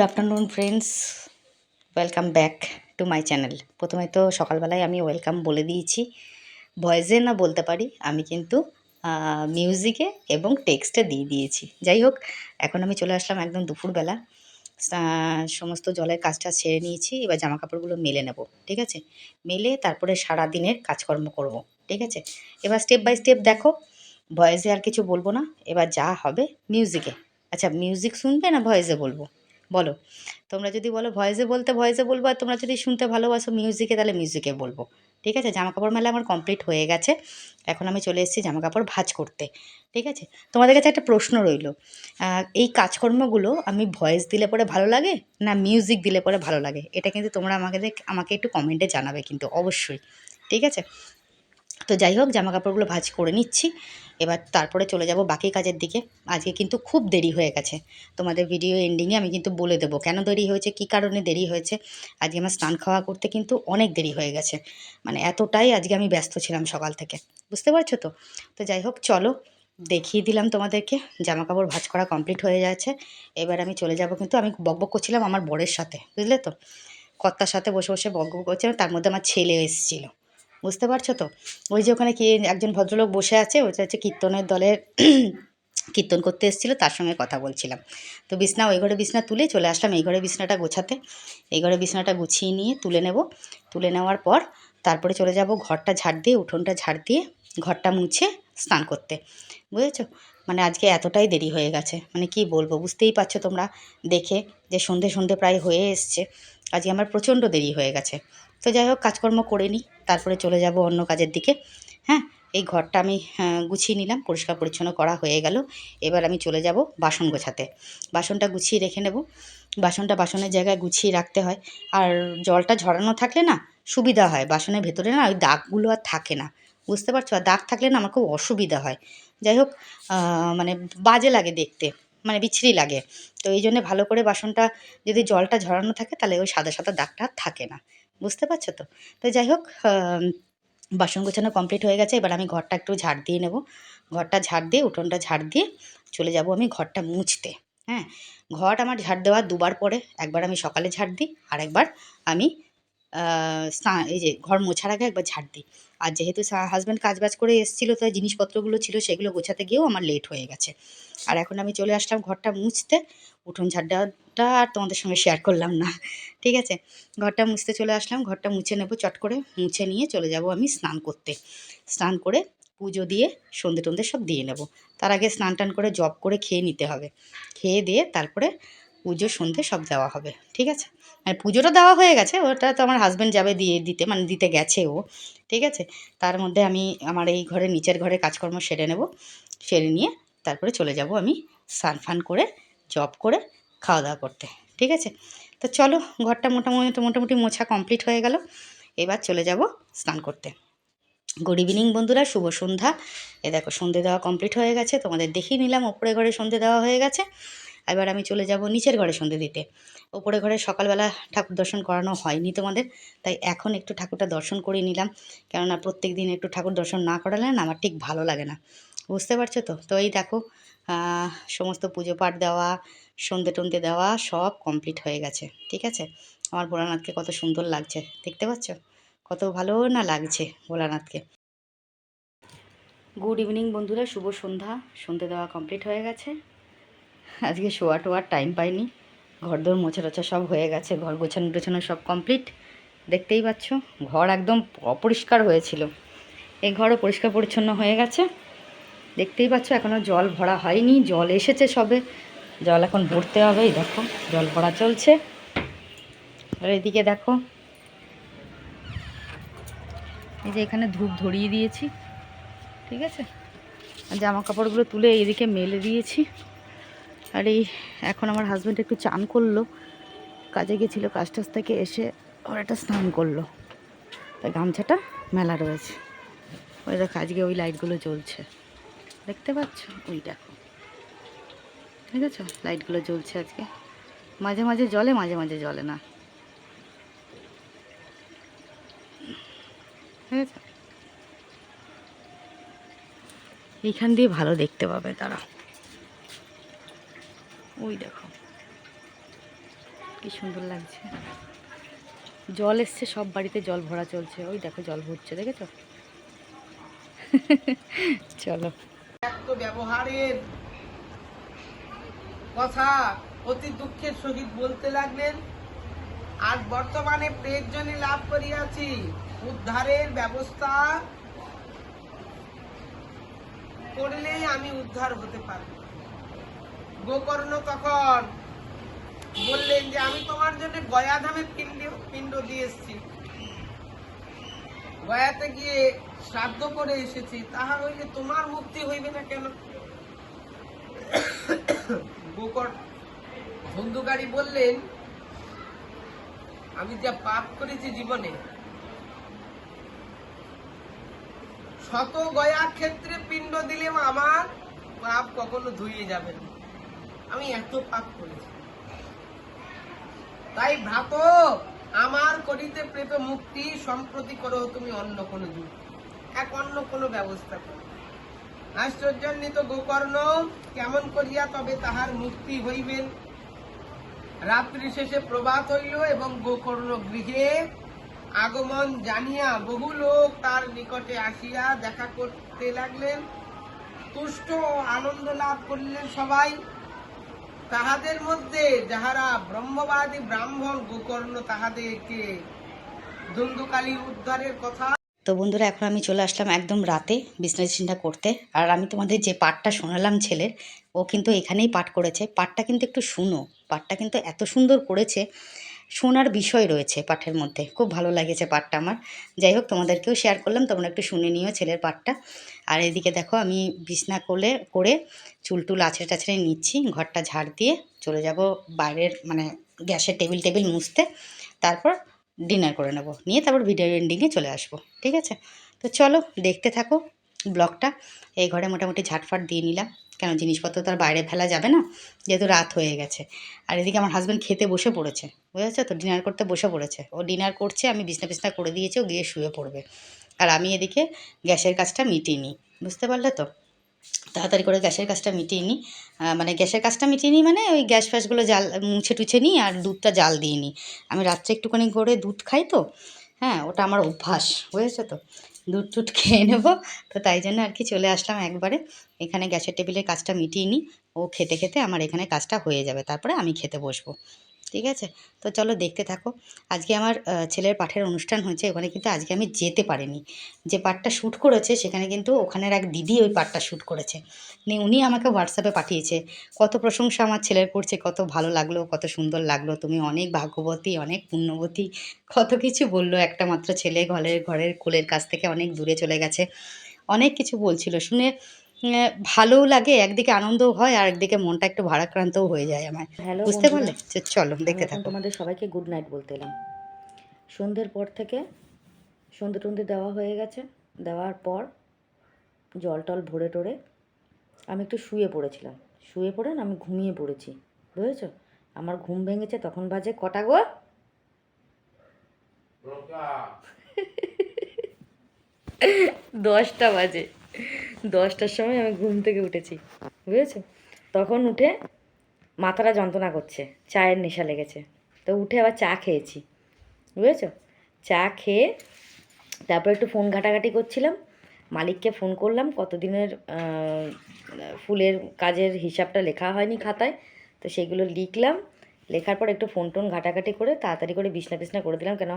Good afternoon friends welcome back to my channel প্রথমে তো সকালবেলায় আমি ওয়েলকাম বলে দিয়েছি। ভয়েসে না বলতে পারি, আমি কিন্তু মিউজিকে এবং টেক্সটে দিয়ে দিয়েছি। যাই হোক, এখন আমি চলে আসলাম একদম দুপুরবেলা। সমস্ত জলের কাজটা সেরে নিয়েছি, এবার জামা কাপড়গুলো মেলে নেব, ঠিক আছে? মেলে তারপরে সারা দিনের কাজকর্ম করব, ঠিক আছে? এবার স্টেপ বাই স্টেপ দেখো ভয়েসে আর কিছু বলব না, এবার যা হবে মিউজিকে আচ্ছা মিউজিক শুনবে না ভয়েসে বলব? বলো। তোমরা যদি বলো ভয়েসে বলতে ভয়েসে বলব আর তোমরা যদি শুনতে ভালোবাসো মিউজিকে তাহলে মিউজিকে বলব। ঠিক আছে? জামা কাপড় মেলা আমার কমপ্লিট হয়ে গেছে। এখন আমি চলে এসেছি জামা কাপড় ভাঁজ করতে। ঠিক আছে? তোমাদের কাছে একটা প্রশ্ন রইল। এই কাজকর্মগুলো আমি ভয়েস দিলে পরে ভালো লাগে না মিউজিক দিলে পরে ভালো লাগে? এটা কিন্তু তোমরা আমাকে আমাকে একটু কমেন্টে জানাবে কিন্তু অবশ্যই। ঠিক আছে? তো যাই হোক জামা কাপড়গুলো ভাজ করে নিচ্ছি। এবার তারপরে চলে যাব বাকি কাজের দিকে। আজকে কিন্তু খুব দেরি হয়ে গেছে। তোমাদের ভিডিও এন্ডিংয়ে আমি কিন্তু বলে দেবো কেন দেরি হয়েছে, কী কারণে দেরি হয়েছে। আজকে আমার স্নান খাওয়া করতে কিন্তু অনেক দেরি হয়ে গেছে। মানে এতটাই আজকে আমি ব্যস্ত ছিলাম সকাল থেকে। বুঝতে পারছ তো? তো যাই হোক, চলো। দেখিয়ে দিলাম তোমাদেরকে জামা কাপড় ভাঁজ করা কমপ্লিট হয়ে যাচ্ছে এবার আমি চলে যাব কিন্তু আমি বকবক করছিলাম আমার বরের সাথে, বুঝলে তো? কর্তার সাথে বসে বসে বকবক করছিলাম, তার মধ্যে আমার ছেলে এসেছিল। বুঝতে পারছ তো? ওই যে ওখানে কি একজন ভদ্রলোক বসে আছে ওটা হচ্ছে কীর্তনের দলের কীর্তন করতে এসেছিল, তার সঙ্গে কথা বলছিলাম। তো বিছনা, ওই ঘরে বিছনা তুলে চলে আসলাম, এই ঘরে বিছনাটা গোছাতে। এই ঘরে বিছনাটা গুছিয়ে নিয়ে তুলে নেব। তুলে নেওয়ার পর তারপরে চলে যাব ঘরটা ঝাড় দিয়ে, উঠোনটা ঝাড় দিয়ে, ঘরটা মুছে স্নান করতে। বুঝেছ? মানে আজকে এতটাই দেরি হয়ে গেছে। মানে কি বলব, বুঝতেই পারছ তোমরা দেখে যে সন্ধে সন্ধে প্রায় হয়ে এসছে। আজকে আমার প্রচণ্ড দেরি হয়ে গেছে। তো যাই হোক, কাজকর্ম করে নিই, তারপরে চলে যাব অন্য কাজের দিকে। হ্যাঁ এই ঘরটা আমি গুছিয়ে নিলাম, পরিষ্কার পরিচ্ছন্ন করা হয়ে গেল। এবার আমি চলে যাব বাসন গোছাতে। বাসনটা গুছিয়ে রেখে নেব। বাসনটা বাসনের জায়গায় গুছিয়ে রাখতে হয়। আর জলটা ঝরানো থাকলে না, সুবিধা হয়। বাসনের ভেতরে না, ওই দাগগুলো আর থাকে না। বুঝতে পারছ? আর দাগ থাকলে না, আমার খুব অসুবিধা হয়। যাই হোক মানে বাজে লাগে দেখতে মানে বিচ্ছিরি লাগে। তো এই জন্যে ভালো করে বাসনটা যদি জলটা ঝরানো থাকে, তাহলে ওই সাদা সাদা দাগটা থাকে না। বুঝতে পারছ তো? তো যাই হোক বাসন গোছানো কমপ্লিট হয়ে গেছে। এবার আমি ঘরটা একটু ঝাড় দিয়ে নেব। ঘরটা ঝাড় দিয়ে, উঠোনটা ঝাড় দিয়ে চলে যাব আমি ঘরটা মুছতে। হ্যাঁ ঘর আমার ঝাড় দেওয়া দুবার পরে। একবার আমি সকালে ঝাড় দিই আর একবার আমি এই যে ঘর মোছার আগে একবার ঝাড় দিই। আর যেহেতু হাজব্যান্ড কাজ বাজ করে এসেছিল তাই জিনিসপত্রগুলো ছিল, সেগুলো গোছাতে গিয়েও আমার লেট হয়ে গেছে। আর এখন আমি চলে আসলাম ঘরটা মুছতে। উঠোন ঝাড্ডাটা আর তোমাদের সঙ্গে শেয়ার করলাম না। ঠিক আছে? ঘরটা মুছতে চলে আসলাম, ঘরটা মুছে নেব, চট করে মুছে নিয়ে চলে যাব আমি স্নান করতে। স্নান করে পুজো দিয়ে সন্ধে টন্ধে সব দিয়ে নেব। তার আগে স্নান টান করে জব করে খেয়ে নিতে হবে। খেয়ে দিয়ে তারপরে পুজো সন্ধে সব দেওয়া হবে, ঠিক আছে? মানে পুজোটা দেওয়া হয়ে গেছে, ওটা তো আমার হাজব্যান্ড যাবে দিয়ে দিতে মানে দিতে গেছে ও, ঠিক আছে? তার মধ্যে আমি আমার এই ঘরে, নিচের ঘরে কাজকর্ম সেরে নেব, সেরে নিয়ে তারপরে চলে যাব আমি স্নান ফান করে, জব করে খাওয়া দাওয়া করতে, ঠিক আছে? তো চলো, ঘরটা মোটামুটি মোটামুটি মোছা কমপ্লিট হয়ে গেল, এবার চলে যাব স্নান করতে। গুড ইভিনিং বন্ধুরা, শুভ সন্ধ্যা। এ দেখো, সন্ধে দেওয়া কমপ্লিট হয়ে গেছে, তোমাদের দেখিয়ে নিলাম, ওপরে ঘরে সন্ধে দেওয়া হয়ে গেছে। এবার আমি চলে যাব নিচের ঘরে সন্ধে দিতে। ওপরে ঘরে সকালবেলা ঠাকুর দর্শন করানো হয়নি তোমাদের, তাই এখন একটু ঠাকুরটা দর্শন করে নিলাম। কেননা প্রত্যেক দিন একটু ঠাকুর দর্শন না করালে না আমার ঠিক ভালো লাগে না। বুঝতে পারছ তো? তো এই দেখো সমস্ত পুজো পাঠ দেওয়া, সন্ধে টন্ধে দেওয়া সব কমপ্লিট হয়ে গেছে, ঠিক আছে? আমার ভোলানাথকে কত সুন্দর লাগছে, দেখতে পাচ্ছ? কত ভালো না লাগছে ভোলানাথকে। গুড ইভিনিং বন্ধুরা, শুভ সন্ধ্যা, সন্ধে দেওয়া কমপ্লিট হয়ে গেছে। আজকে শোয়া টোয়ার টাইম পাইনি। ঘর ঘরদোর মোছা টোছা সব হয়ে গেছে, ঘর গোছানো টোছানো সব কমপ্লিট দেখতেই পাচ্ছ, ঘর একদম অপরিষ্কার হয়েছিল। এই ঘরও পরিষ্কার পরিচ্ছন্ন হয়ে গেছে। দেখতেই পাচ্ছ এখনও জল ভরা হয়নি, জল এসেছে সবে। জল এখন ভরতে হবে, এই দেখো, জল ভরা চলছে। আর এদিকে দেখো, এই যে এখানে ধূপ ধরিয়ে দিয়েছি, ঠিক আছে? জামা কাপড়গুলো তুলে এইদিকে মেলে দিয়েছি। আর এই এখন আমার হাজব্যান্ড একটু চান করল। কাজে গেছিল, কাজ টাজ থেকে এসে ওর একটা স্নান করল। তাই গামছাটা মেলা রয়েছে। ওই দেখো, আজকে ওই লাইটগুলো জ্বলছে। দেখতে পাচ্ছ? ওই দেখো। ঠিক আছে? লাইটগুলো জ্বলছে আজকে। মাঝে মাঝে জ্বলে, মাঝে মাঝে জ্বলে না। ঠিক আছে? এইখান দিয়ে ভালো দেখতে পাবে তারা। ওই দেখো। কি সুন্দর লাগছে। জল এসছে, সব বাড়িতে জল ভরা চলছে। ওই দেখো, জল ভরছে, দেখেছ? চলো। ব্যবহারের কথা অতি দুঃখের সহিত বলতে লাগলেন। আজ বর্তমানে প্রয়োজনে লাভ করিয়াছি উদ্ধারের ব্যবস্থা করলেই আমি উদ্ধার হতে পারব। গোকর্ণ তখন বললেন যে, আমি তোমার জন্য গয়াধামে পিণ্ড পিণ্ড দিয়ে এসেছি। গয়াতে গিয়ে শ্রাদ্ধ করে এসেছি। তাহা হইলে তোমার মুক্তি হইবে না কেন? গোকর ধন্দুকারী বললেন, আমি যা পাপ করেছি জীবনে, শত গয়া ক্ষেত্রে পিণ্ড দিলেও আমার পাপ কখনো ধুয়ে যাবে না। আমি এত পাপ করেছি। তাই ভ্রাত, আমার করিতে প্রেত মুক্তি সম্প্রতি করো তুমি অন্য কোনো যুগ। এক অন্য কোনো ব্যবস্থা করো। আশ্চর্যান্বিত গোকর্ণ, কেমন করিয়া তবে তাহার মুক্তি হইবেন রাত্রি শেষে প্রভাত হইল এবং গোকর্ণ গৃহে আগমন জানিয়া বহু লোক তার নিকটে আসিয়া দেখা করতে লাগলেন। তুষ্ট ও আনন্দ লাভ করলেন সবাই। তাহাদের মধ্যে যাহারা ব্রহ্মবাদী ব্রাহ্মণ গোকর্ণ, তাহাদেরকে দ্বন্দ্বকালী উদ্ধারের কথা। তো বন্ধুরা, এখন আমি চলে আসলাম একদম রাতে বিশ্লেষণটা করতে। আর আমি তোমাদের যে পাঠটা শোনালাম ছেলের ও কিন্তু এখানেই পাঠ করেছে। পাঠটা কিন্তু একটু শুনো। পাঠটা কিন্তু এত সুন্দর করেছে। শোনার বিষয় রয়েছে পাঠের মধ্যে। খুব ভালো লাগেছে পাঠটা আমার। যাই হোক, তোমাদেরকেও শেয়ার করলাম, তোমরা একটু শুনে নিও ছেলের পাঠটা। আর এদিকে দেখো, আমি বিছনা করলে করে চুল টুল আছড়ে টাছড়ে নিচ্ছি, ঘরটা ঝাড় দিয়ে চলে যাব বাইরের মানে গ্যাসের টেবিল টেবিল মুছতে। তারপর ডিনার করে নেব। নিয়ে তারপর ভিডিও এন্ডিংয়ে চলে আসব, ঠিক আছে? তো চলো, দেখতে থাকো ব্লগটা। এই ঘরে মোটামুটি ঝাটফাট দিয়ে নিলাম। কেন জিনিসপত্র তো আর বাইরে ফেলা যাবে না? যেহেতু রাত হয়ে গেছে। আর এদিকে আমার হাজব্যান্ড খেতে বসে পড়েছে। বুঝেছ তো? ডিনার করতে বসে পড়েছে। ও ডিনার করছে, আমি বিছনা বিছনা করে দিয়েছি, ও গিয়ে শুয়ে পড়বে। আর আমি এদিকে গ্যাসের কাজটা মিটিয়ে নিই। বুঝতে পারলে তো? তাড়াতাড়ি করে গ্যাসের কাজটা মিটিয়ে নিই। মানে গ্যাসের কাজটা মিটিয়ে নিই মানে ওই গ্যাস ফ্যাসগুলো জাল, মুছে টুছে নিই আর দুধটা জাল দিয়ে নিই। আমি রাত্রে একটুখানি করে দুধ খাই তো? হ্যাঁ ওটা আমার অভ্যাস। বুঝেছ তো? দুধ টুধ খেয়ে নেব। তো তাই জন্য আর কি চলে আসলাম একবারে। এখানে গ্যাসের টেবিলের কাজটা মিটিয়ে নিই। ও খেতে খেতে আমার এখানে কাজটা হয়ে যাবে। তারপরে আমি খেতে বসবো। ঠিক আছে? তো চলো দেখতে থাকো। আজকে আমার ছেলের পাঠের অনুষ্ঠান হয়েছে, ওখানে কিন্তু আজকে আমি যেতে পারিনি। যে পাঠটা শ্যুট করেছে, সেখানে কিন্তু ওখানের এক দিদি ওই পাঠটা শ্যুট করেছে। নিয়ে উনি আমাকে হোয়াটসঅ্যাপে পাঠিয়েছে, কত প্রশংসা আমার ছেলের করছে, কত ভালো লাগল, কত সুন্দর লাগল, তুমি অনেক ভাগ্যবতী, অনেক পুণ্যবতী, কত কিছু বলল, একটা মাত্র ছেলে ঘরের ঘরের কোলের কাছ থেকে অনেক দূরে চলে গেছে। অনেক কিছু বলছিল। শুনে ভালোও লাগে একদিকে আনন্দও হয় আর একদিকে মনটা একটু ভারাক্রান্তও হয়ে যায় আমার। হ্যালো বুঝতে পারলে? তো চলো দেখতে আমি থাকো। তোমাদের সবাইকে গুড নাইট বলতে এলাম। সন্ধ্যের পর থেকে সন্ধে টন্ধে দেওয়া হয়ে গেছে। দেওয়ার পর জল টল ভরে টরে আমি একটু শুয়ে পড়েছিলাম। শুয়ে পড়ে না আমি ঘুমিয়ে পড়েছি বুঝেছ? আমার ঘুম ভেঙেছে তখন বাজে কটা গো? দশটা বাজে। দশটার সময় আমি ঘুম থেকে উঠেছি, বুঝেছ? তখন উঠে মাথাটা যন্ত্রণা করছে, চায়ের নেশা লেগেছে। তো উঠে আবার চা খেয়েছি, বুঝেছ? চা খেয়ে তারপর একটু ফোন ঘাটাঘাটি করছিলাম, মালিককে ফোন করলাম, কতদিনের ফুলের কাজের হিসাবটা লেখা হয়নি খাতায়, তো সেগুলো লিখলাম, লেখার পর একটু ফোন টোন ঘাটাঘাটি করে তাড়াতাড়ি করে বিছনা বিছনা করে দিলাম কেন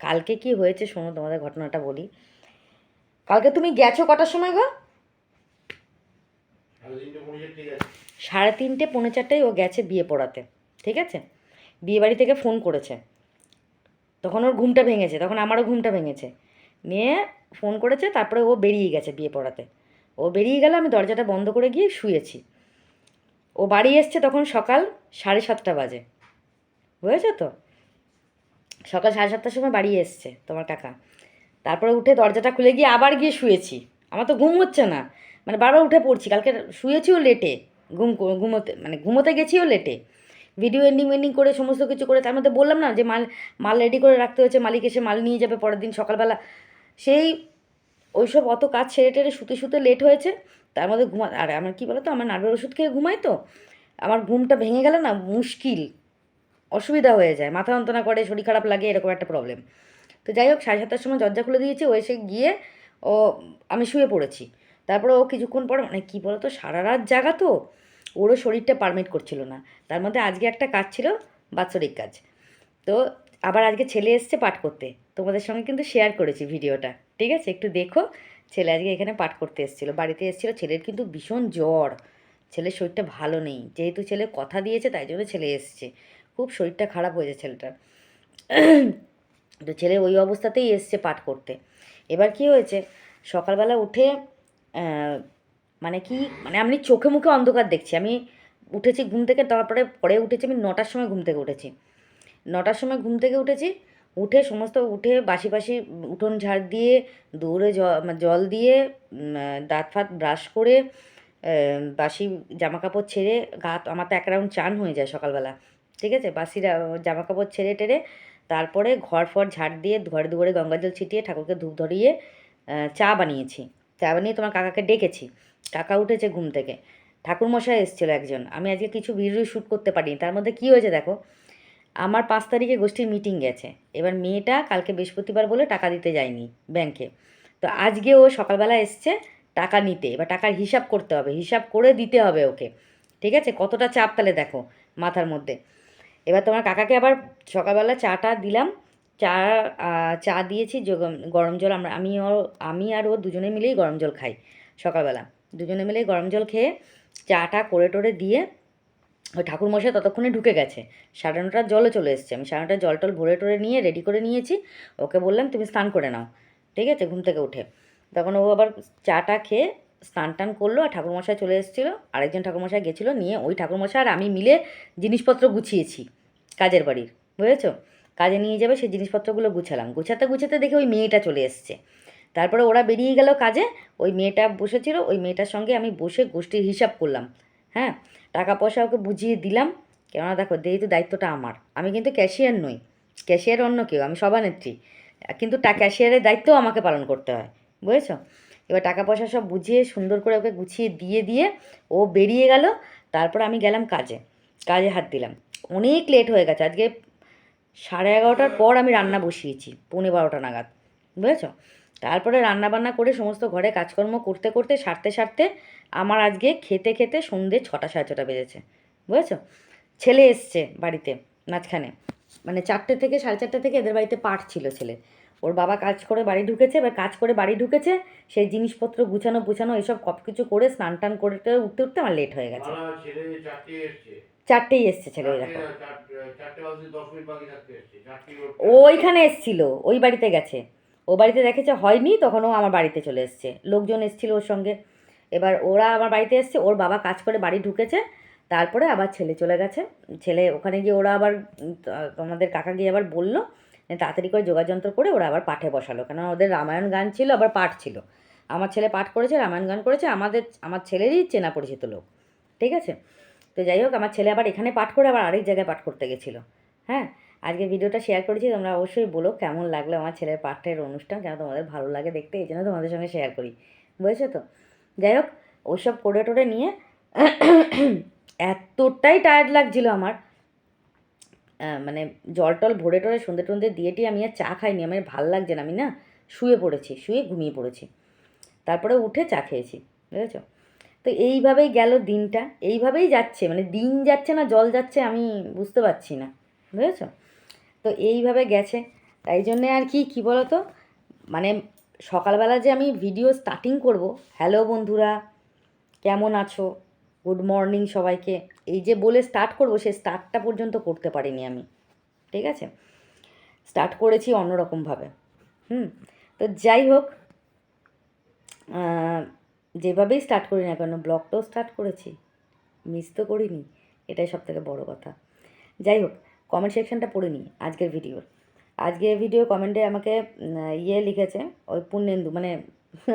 কালকে কি হয়েছে শোনো, তোমাদের ঘটনাটা বলি। কালকে তুমি গেছো কটার সময় গো? সাড়ে তিনটে পৌনে চারটায় ও গেছে বিয়ে পড়াতে ঠিক আছে? বিয়ে বাড়ি থেকে ফোন করেছে। তখন ওর ঘুমটা ভেঙেছে তখন আমারও ঘুমটা ভেঙেছে। নিয়ে ফোন করেছে তারপরে ও বেরিয়ে গেছে বিয়ে পড়াতে। ও বেরিয়ে গেল আমি দরজাটা বন্ধ করে গিয়ে শুয়েছি। ও বাড়ি এসছে তখন সকাল সাড়ে সাতটা বাজে। বুঝেছ তো? সকাল সাড়ে সাতটার সময় বাড়ি এসছে তোমার কাকা। তারপরে উঠে দরজাটা খুলে গিয়ে আবার গিয়ে শুয়েছি। আমার তো ঘুম হচ্ছে না। মানে বারবার উঠে পড়ছি। কালকে শুয়েছিও লেটে ঘুম ঘুমোতে মানে ঘুমোতে গেছিও লেটে ভিডিও এন্ডিং এন্ডিং করে, সমস্ত কিছু করে, তার মধ্যে বললাম না যে মাল মাল রেডি করে রাখতে হয়েছে, মালিক এসে মাল নিয়ে যাবে পরের দিন সকালবেলা। সেই ওইসব অত কাজ ছেড়ে টেড়ে শুতে শুতে লেট হয়েছে। তার মধ্যে ঘুমা, আর আমার কী বলো তো আমার নার্ভের ওষুধ খেয়ে ঘুমাই তো। আমার ঘুমটা ভেঙে গেলে না, মুশকিল। অসুবিধা হয়ে যায়। মাথা যন্ত্রণা করে, শরীর খারাপ লাগে, এরকম একটা প্রবলেম তো যাই হোক, সাড়ে সাতটার সময় দরজা খুলে দিয়েছি। ও এসে গিয়ে ও, আমি শুয়ে পড়েছি। তারপরে ও কিছুক্ষণ পর মানে কী বলতো, সারা রাত জাগা তো, ওরও শরীরটা পারমিট করছিল না। তার মধ্যে আজকে একটা কাজ ছিল, বাৎসরিক কাজ। তো আবার আজকে ছেলে এসছে পাঠ করতে। তোমাদের সঙ্গে কিন্তু শেয়ার করেছি ভিডিওটা। ঠিক আছে? একটু দেখো, ছেলে আজকে এখানে পাঠ করতে এসেছিল। বাড়িতে এসেছিল, ছেলের কিন্তু ভীষণ জ্বর। ছেলের শরীরটা ভালো নেই। যেহেতু ছেলে কথা দিয়েছে, তাই জন্য ছেলে এসছে। খুব শরীরটা খারাপ হয়েছে ছেলেটার। তো ছেলে ওই অবস্থাতেই এসছে পাঠ করতে। এবার কি হয়েছে? সকালবেলা উঠে মানে কি মানে আমি চোখে মুখে অন্ধকার দেখছি। আমি উঠেছি ঘুম থেকে, তারপরে পরে উঠেছি, আমি নটার সময় ঘুম থেকে উঠেছি। নটার সময় ঘুম থেকে উঠেছি, উঠে সমস্ত, উঠে বাসি বাসি উঠোন ঝাড় দিয়ে, দৌড়ে জ- জল দিয়ে দাঁত ফাত ব্রাশ করে বাসি জামা কাপড় ছেড়ে, গা, আমার তো এক রাউন্ড চান হয়ে যায় সকালবেলা। ঠিক আছে? বাসি জামা কাপড় ছেড়ে টেড়ে তারপরে ঘর ফর ঝাড় দিয়ে ঘরে দুয়ারে গঙ্গা জল ছিটিয়ে ঠাকুরকে ধূপ ধরিয়ে চা বানিয়েছি। চা বানিয়ে তোমার কাকাকে ডেকেছি। কাকা উঠেছে ঘুম থেকে। ঠাকুরমশাই এসেছিল একজন। আমি আজকে কিছু ভিডিও শ্যুট করতে পারিনি। তার মধ্যে কী হয়েছে দেখো? আমার পাঁচ তারিখে গোষ্ঠীর মিটিং গেছে। এবার মেয়েটা কালকে বৃহস্পতিবার বলে টাকা দিতে যায়নি ব্যাংকে তো আজকে ও সকালবেলা এসছে টাকা নিতে। এবার টাকার হিসাব করতে হবে। হিসাব করে দিতে হবে ওকে। ঠিক আছে? কতটা চাপ তাহলে দেখো মাথার মধ্যে। এবার তোমার কাকাকে আবার সকালবেলা চাটা দিলাম। চা চা দিয়েছি গরম জল। আমরা, আমি ও, আমি আর ও দুজনে মিলেই গরম জল খাই সকালবেলা। দুজনে মিলেই গরম জল খেয়ে চাটা করে টোরে দিয়ে ওই ঠাকুরমশাই ততক্ষণে ঢুকে গেছে। সাড়ে নটার জলও চলে এসছে। আমি সাড়ে নটার জল টল ভরে টরে নিয়ে রেডি করে নিয়েছি। ওকে বললাম, তুমি স্নান করে নাও। ঠিক আছে? ঘুম থেকে উঠে। তখন ও আবার চাটা খেয়ে স্নান টান করল আর ঠাকুরমশাই চলে এসেছিল। আরেকজন ঠাকুরমশাই গেছিল, নিয়ে ওই ঠাকুরমশাই আর আমি মিলে জিনিসপত্র গুছিয়েছি কাজের বাড়ির, বুঝেছ? কাজে নিয়ে যাবে, সেই জিনিসপত্রগুলো গুছালাম। গুছাতে গুছাতে দেখে ওই মেয়েটা চলে এসছে। তারপরে ওরা বেরিয়ে গেল কাজে, ওই মেয়েটা বসেছিল, ওই মেয়েটার সঙ্গে আমি বসে গোষ্ঠীর হিসাব করলাম। হ্যাঁ টাকা পয়সা ওকে বুঝিয়ে দিলাম। কেননা দেখো, যেহেতু দায়িত্বটা আমার, আমি কিন্তু ক্যাশিয়ার নই। ক্যাশিয়ার অন্য কেউ, আমি সভানেত্রী। কিন্তু টা, ক্যাশিয়ারের দায়িত্বও আমাকে পালন করতে হয়, বুঝেছ? এবার টাকা পয়সা সব বুঝিয়ে সুন্দর করে ওকে গুছিয়ে দিয়ে দিয়ে ও বেরিয়ে গেল। তারপর আমি গেলাম কাজে। কাজে হাত দিলাম। অনেক লেট হয়ে গেছে। আজকে সাড়ে এগারোটার পর আমি রান্না বসিয়েছি, পৌনে বারোটা নাগাদ। বুঝেছ? তারপরে রান্না বান্না করে সমস্ত ঘরে কাজকর্ম করতে করতে, সারতে সারতে আমার আজকে খেতে খেতে সন্ধে ছটা সাড়ে ছটা বেজেছে। বুঝেছ? ছেলে এসছে বাড়িতে মাঝখানে। মানে চারটে থেকে সাড়ে চারটে থেকে এদের বাড়িতে পাঠ ছিল ছেলে। ওর বাবা কাজ করে বাড়ি ঢুকেছে এবার কাজ করে বাড়ি ঢুকেছে সেই জিনিসপত্র গুছানো গুছানো এসব সব কিছু করে স্নান টান করে উঠতে উঠতে আমার লেট হয়ে গেছে। চারটেই এসছে ছেলে ওই দেখো। ওইখানে এসছিল ওই বাড়িতে গেছে। ও বাড়িতে দেখেছে হয়নি তখন ও আমার বাড়িতে চলে এসছে। লোকজন এসছিল ওর সঙ্গে। এবার ওরা আমার বাড়িতে এসছে ওর বাবা কাজ করে বাড়ি ঢুকেছে তারপরে আবার ছেলে চলে গেছে। ছেলে ওখানে গিয়ে ওরা আবার তোমাদের কাকা গিয়ে আবার বলল তাড়াতাড়ি করে যোগাযন্ত্র করে ওরা আবার পাঠে বসালো। কেন ওদের রামায়ণ গান ছিল, আবার পাঠ ছিল। আমার ছেলে পাঠ করেছে, রামায়ণ গান করেছে, আমাদের, আমার ছেলেরই চেনা পরিচিত লোক। ঠিক আছে? তো যাই হোক, আমার ছেলে আবার এখানে পাঠ করে আবার আরেক জায়গায় পাঠ করতে গেছিল। হ্যাঁ? আজকে ভিডিওটা শেয়ার করেছি, তোমরা অবশ্যই বলো কেমন লাগল আমার ছেলের পাঠের অনুষ্ঠান, কেন তোমাদের ভালো লাগে দেখতে, এই জন্য তোমাদের সঙ্গে শেয়ার করি। বুঝেছ তো? যাই হোক, ওইসব করে টোরে নিয়ে এতটাই টায়ার্ড লাগছিল আমার। মানে জল টল ভরে টরে সন্ধে টন্ধে দিয়ে টিয়ে আমি আর চা খাইনি। আমার ভালো লাগছে না, আমি না শুয়ে পড়েছি, শুয়ে ঘুমিয়ে পড়েছি। তারপরে উঠে চা খেয়েছি, বুঝেছ? তো এইভাবেই গেল দিনটা, এইভাবেই যাচ্ছে মানে দিন যাচ্ছে না, জল যাচ্ছে আমি বুঝতে পারছি না, বুঝেছ? তো এইভাবে গেছে। তাই জন্যে আর কি, কী বলো তো মানে সকালবেলা যে আমি ভিডিও স্টার্টিং করব, হ্যালো বন্ধুরা, কেমন আছো? গুড মর্নিং সবাইকে। এই যে বলে স্টার্ট করব, সে স্টার্টটা পর্যন্ত করতে পারিনি আমি। ঠিক আছে? স্টার্ট করেছি অন্যরকমভাবে হুম? তো যাই হোক যেভাবেই স্টার্ট করি না কেন ব্লগটাও স্টার্ট করেছি। মিস তো করিনি, এটাই সব থেকে বড়ো কথা। যাই হোক কমেন্ট সেকশনটা পড়ে নিই আজকের ভিডিওর আজকের ভিডিও কমেন্টে আমাকে ইয়ে লিখেছে, ওই পুণ্যেন্দু মানে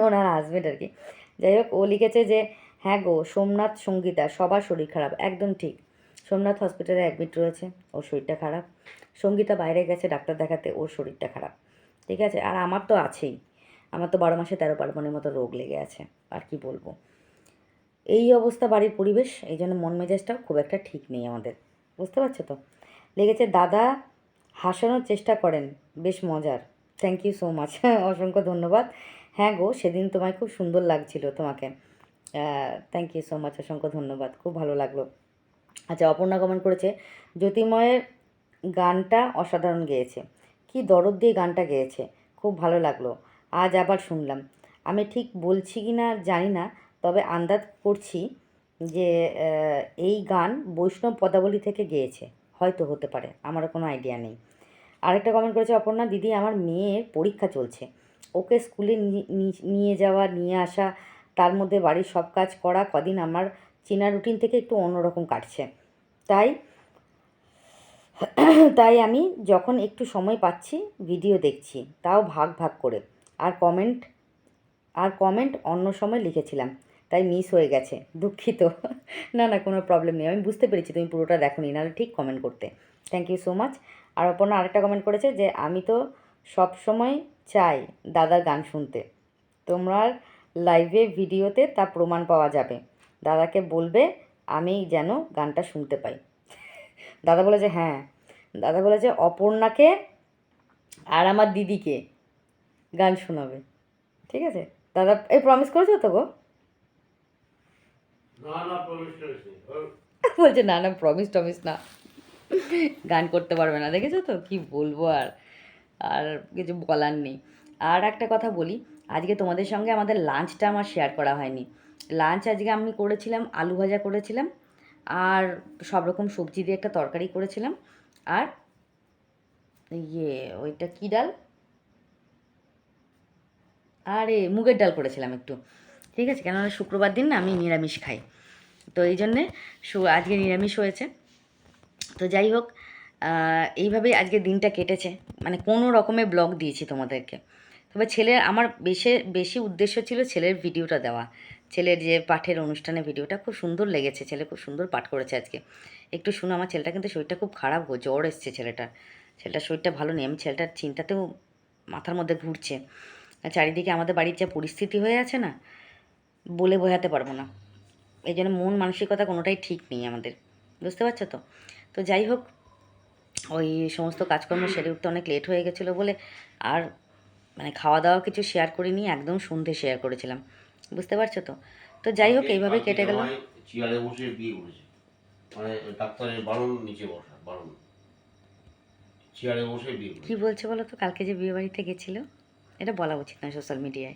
ওনার হাজবেন্ড আর কি। যাই হোক, ও লিখেছে যে হ্যাঁ গো, সোমনাথ সঙ্গীতা, সবার শরীর খারাপ, একদম ঠিক। সোমনাথ হসপিটালে অ্যাডমিট রয়েছে, ওর শরীরটা খারাপ। সঙ্গীতা বাইরে গেছে ডাক্তার দেখাতে, ওর শরীরটা খারাপ। ঠিক আছে? আর আমার তো আছেই। আমার তো বারো মাসে তেরো পার্বণের মতো রোগ লেগে আছে, আর কি বলব? এই অবস্থা বাড়ির পরিবেশ, এই জন্য মন মেজাজটাও খুব একটা ঠিক নেই আমাদের। বুঝতে পারছ তো? লেগেছে দাদা, হাসানোর চেষ্টা করেন, বেশ মজার। থ্যাংক ইউ সো মাচ অসংখ্য ধন্যবাদ। হ্যাঁ গো, সেদিন তোমায় খুব সুন্দর লাগছিল তোমাকে। থ্যাংক ইউ সো মাচ অসংখ্য ধন্যবাদ, খুব ভালো লাগল। আচ্ছা অপর্ণা কমেন্ট করেছে, জ্যোতিময়ের গানটা অসাধারণ গেয়েছে। কি দরদ দিয়ে গানটা গেয়েছে, খুব ভালো লাগল। আজ আবার শুনলাম। আমি ঠিক বলছি কি না জানি না, তবে আন্দাজ করছি যে এই গান বৈষ্ণব পদাবলী থেকে গেয়েছে, হয়তো হতে পারে, আমারও কোনো আইডিয়া নেই। আরেকটা কমেন্ট করেছে অপর্ণা, দিদি, আমার মেয়ের পরীক্ষা চলছে। ওকে স্কুলে নিয়ে যাওয়া, নিয়ে আসা তার মধ্যে বাড়ির সব কাজ করা কদিন আমার চেনা রুটিন থেকে একটু অন্যরকম কাটছে। তাই তাই আমি যখন একটু সময় পাচ্ছি ভিডিও দেখছি। তাও ভাগ ভাগ করে। আর কমেন্ট আর কমেন্ট অন্য সময় লিখেছিলাম। তাই মিস হয়ে গেছে, দুঃখিত। না না, কোনো প্রবলেম নেই। আমি বুঝতে পেরেছি, তুমি পুরোটা দেখো নি নাহলে ঠিক কমেন্ট করতে। থ্যাংক ইউ সো মাচ আর অপর্ণা আরেকটা কমেন্ট করেছে যে, আমি তো সব সময় চাই দাদার গান শুনতে। তোমরা লাইভে ভিডিওতে তা প্রমাণ পাওয়া যাবে। দাদাকে বলবে আমি যেন গানটা শুনতে পাই। দাদা বলেছে হ্যাঁ। দাদা বলেছে অপর্ণাকে আর আমার দিদিকে গান শোনাবে। ঠিক আছে? দাদা এই প্রমিস করেছ তো গো? বলছে না না প্রমিস টমিস না। গান করতে পারবে না। দেখেছ তো? কি বলব আর? আর কিছু বলার নেই। আর একটা কথা বলি আজকে তোমাদের সঙ্গে আমাদের লাঞ্চটা আমার শেয়ার করা হয়নি। লাঞ্চ আজকে আমি করেছিলাম, আলু ভাজা করেছিলাম, আর সব রকম সবজি দিয়ে একটা তরকারি করেছিলাম, আর ইয়ে ওইটা কী ডাল? আরে, মুগের ডাল করেছিলাম একটু। ঠিক আছে, কেননা শুক্রবার দিন না আমি নিরামিষ খাই। তো এই জন্যে আজকে নিরামিষ হয়েছে। তো যাই হোক এইভাবেই আজকে দিনটা কেটেছে। মানে কোনো রকমের ব্লগ দিয়েছি তোমাদেরকে। তবে ছেলের, আমার বেশি বেশি উদ্দেশ্য ছিল ছেলের ভিডিওটা দেওয়া। ছেলের যে পাঠের অনুষ্ঠানে ভিডিওটা খুব সুন্দর লেগেছে, ছেলে খুব সুন্দর পাঠ করেছে আজকে। একটু শুনো, আমার ছেলেটা কিন্তু শরীরটা খুব খারাপ জ্বর এসছে ছেলেটার। ছেলেটার শরীরটা ভালো নেই, আমি ছেলেটার চিন্তাতেও মাথার মধ্যে ঘুরছে। চারিদিকে আমাদের বাড়ির যে পরিস্থিতি হয়ে আছে না, বলে বোঝাতে পারব না। এই জন্য মন মানসিকতা কোনোটাই ঠিক নেই আমাদের, বুঝতে পারছ তো? তো যাই হোক, ওই সমস্ত কাজকর্ম সেরে উঠতে অনেক লেট হয়ে গেছিল বলে আর মানে খাওয়া দাওয়া কিছু শেয়ার করিনি একদম সন্ধে শেয়ার করেছিলাম। বুঝতে পারছ তো? তো যাই হোক এইভাবে কেটে গেল। চেয়ারে বসে বিয়ে করেছে মানে ডাক্তারের বারণ নিচে বসা বারণ। চেয়ারে বসে বিয়ে কি বলছে বলো তো? কালকে যে বিয়ে বাড়িতে গেছিল এটা বলা উচিত নয় সোশ্যাল মিডিয়ায়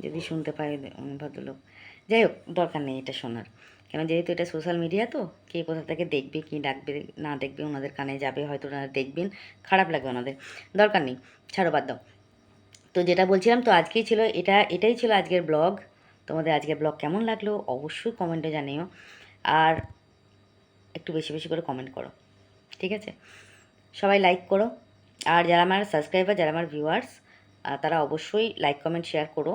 যদি শুনতে পায় উম, ভদ্রলোক। যাই হোক দরকার নেই এটা শোনার। কেন যেহেতু এটা সোশ্যাল মিডিয়া তো কে কোথা থেকে দেখবে কি ডাকবে না দেখবে ওনাদের কানে যাবে হয়তো ওনারা দেখবেন খারাপ লাগবে ওনাদের। দরকার নেই। ছাড়ো বাদ দাও। তো যেটা বলছিলাম, তো আজকেই ছিল, এটা, এটাই ছিল আজকের ব্লগ। তোমাদের আজকের ব্লগ কেমন লাগল অবশ্যই কমেন্টে জানিও। আর একটু বেশি বেশি করে কমেন্ট করো, ঠিক আছে? সবাই লাইক করো। আর যারা আমার সাবস্ক্রাইবার যারা আমার ভিউয়ার্স তারা অবশ্যই লাইক কমেন্ট শেয়ার করো।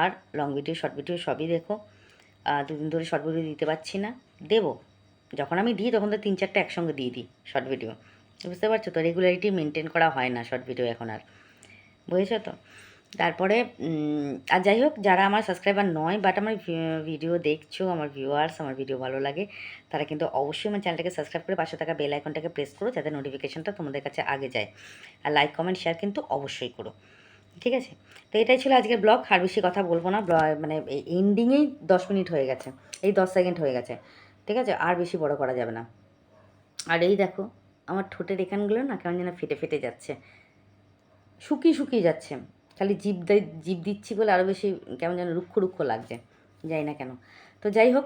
আর লং ভিডিও শর্ট ভিডিও সবই দেখো। দুদিন ধরে শর্ট ভিডিও দিতে পারছি না, দেবো। যখন আমি দিই, তখন তো তিন চারটে একসঙ্গে দিয়ে দিই শর্ট ভিডিও বুঝতে পারছ? তো রেগুলারিটি মেনটেন করা হয় না শর্ট ভিডিও এখন আর। বুঝেছ তো? তারপরে আর যাই হোক, যারা আমার সাবস্ক্রাইবার নয় বাট আমার ভিডিও দেখছ, আমার ভিউয়ার্স আমার ভিডিও ভালো লাগে, তারা কিন্তু অবশ্যই আমার চ্যানেলটাকে সাবস্ক্রাইব করে পাশে থাকা বেল আইকনটাকে প্রেস করো, যাতে নোটিফিকেশনটা তোমাদের কাছে আগে যায়। আর লাইক কমেন্ট শেয়ার কিন্তু অবশ্যই করো। ঠিক আছে? তো এটাই ছিল আজকের ব্লগ আর বেশি কথা বলব না মানে এন্ডিংয়েই দশ মিনিট হয়ে গেছে, এই দশ সেকেন্ড হয়ে গেছে। ঠিক আছে? আর বেশি বড় করা যাবে না। আর এই দেখো, আমার ঠোঁটের এখানগুলো না কেমন যেন ফেটে ফেটে যাচ্ছে। শুকিয়ে শুকিয়ে যাচ্ছে। খালি দেয় জিভ দিচ্ছি বলে আরও বেশি কেমন যেন রুক্ষ রুক্ষ লাগছে। যাই না কেন। তো যাই হোক,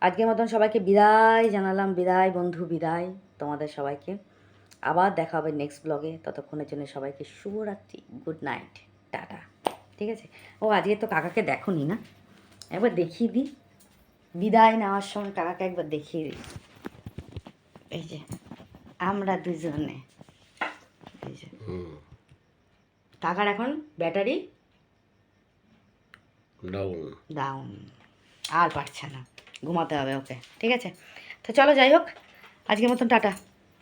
আজকের মতন সবাইকে বিদায় জানালাম। বিদায় বন্ধু, বিদায় তোমাদের সবাইকে। আবার দেখা হবে নেক্সট ব্লগে ততক্ষণের জন্য সবাইকে শুভরাত্রি। Good night tata. ঠিক আছে? ও, আজকে তো কাকাকে দেখো নি? না একবার দেখিয়ে দিই। বিদায় নেওয়ার সময় কাকাকে একবার দেখিয়ে দিই। এই যে, আমরা দুজনে। এই যে। কাকার এখন ব্যাটারি ডাউন। ডাউন। আর পারছে না। ঘুমাতে হবে ওকে ঠিক আছে? তো চলো যাই হোক। আজকের মতন টাটা।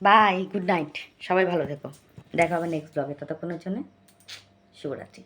Bye good night. সবাই ভালো থেকো। দেখা হবে নেক্সট ব্লগে ততক্ষণের জন্য শুভরাত্রি।